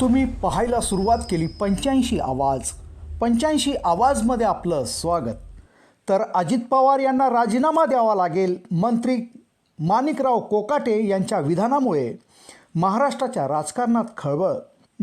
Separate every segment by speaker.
Speaker 1: तुम्ही पाहायला सुरुवात केली पंच्याऐंशी आवाज. पंच्याऐंशी आवाजमध्ये आपलं स्वागत. तर अजित पवार यांना राजीनामा द्यावा लागेल मंत्री माणिकराव कोकाटे यांच्या विधानामुळे. महाराष्ट्राच्या राजकारणात खळबळ.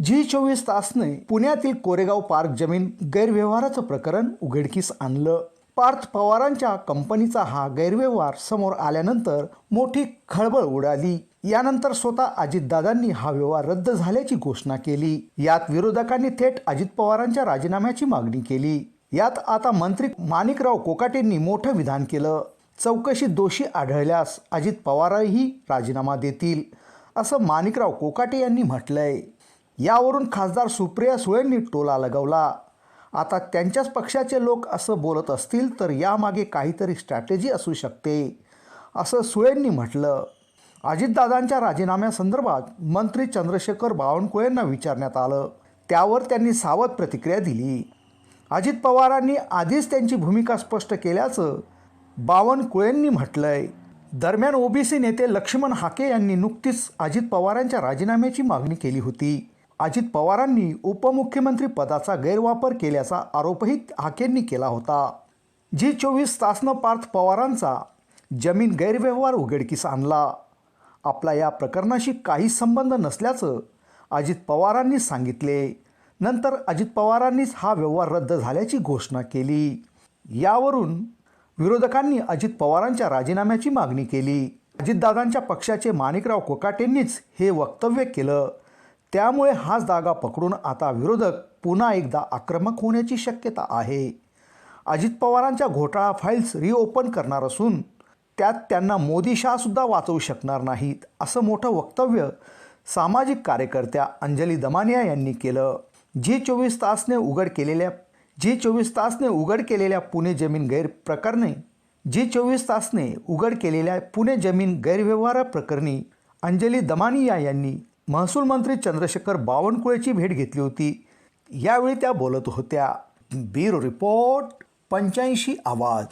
Speaker 1: जी चोवीस तासने पुण्यातील कोरेगाव पार्क जमीन गैरव्यवहाराचं प्रकरण उघडकीस आणलं. पार्थ पवारांच्या कंपनीचा हा गैरव्यवहार समोर आल्यानंतर मोठी खळबळ उडाली. यानंतर स्वतः अजितदादांनी हा व्यवहार रद्द झाल्याची घोषणा केली. यात विरोधकांनी थेट अजित पवारांच्या राजीनाम्याची मागणी केली. यात आता मंत्री माणिकराव कोकाटेंनी मोठं विधान केलं. चौकशीत दोषी आढळल्यास अजित पवारही राजीनामा देतील असं माणिकराव कोकाटे यांनी म्हटलंय. यावरून खासदार सुप्रिया सुळेंनी टोला लगावला. आता त्यांच्याच पक्षाचे लोक असं बोलत असतील तर यामागे काहीतरी स्ट्रॅटेजी असू शकते असं सुळेंनी म्हटलं. अजितदादांच्या राजीनाम्यासंदर्भात मंत्री चंद्रशेखर बावनकुळेंना विचारण्यात आलं. त्यावर त्यांनी सावध प्रतिक्रिया दिली. अजित पवारांनी आधीच त्यांची भूमिका स्पष्ट केल्याचं बावनकुळेंनी म्हटलंय. दरम्यान ओबीसी नेते लक्ष्मण हाके यांनी नुकतीच अजित पवारांच्या राजीनाम्याची मागणी केली होती. अजित पवारांनी उपमुख्यमंत्री पदाचा गैरवापर केल्याचा आरोपही हाकेंनी केला होता. जी चोवीस तासनं पार्थ पवारांचा जमीन गैरव्यवहार उघडकीस आणला. आपला या प्रकरणाशी काही संबंध नसल्याचं अजित पवारांनी सांगितले. नंतर अजित पवारांनीच हा व्यवहार रद्द झाल्याची घोषणा केली. यावरून विरोधकांनी अजित पवारांच्या राजीनाम्याची मागणी केली. अजितदादांच्या पक्षाचे माणिकराव कोकाटेंनीच हे वक्तव्य केलं. त्यामुळे हाच दागा पकडून आता विरोधक पुन्हा एकदा आक्रमक होण्याची शक्यता आहे. अजित पवारांच्या घोटाळा फाईल्स रिओपन करणार असून त्यात त्यांना मोदी शहासुद्धा वाचवू शकणार नाहीत असं मोठं वक्तव्य सामाजिक कार्यकर्त्या अंजली दमानिया यांनी केलं. जी चोवीस तासने उघड केलेल्या जी चोवीस तासने उघड केलेल्या पुणे जमीन गैरप्रकरणी जे जी चोवीस तासने उघड केलेल्या पुणे जमीन गैरव्यवहाराप्रकरणी अंजली दमानिया यांनी महसूल मंत्री चंद्रशेखर बावनकुळेची भेट घेतली होती. यावेळी त्या बोलत होत्या. ब्युरो रिपोर्ट पंच्याऐंशी आवाज.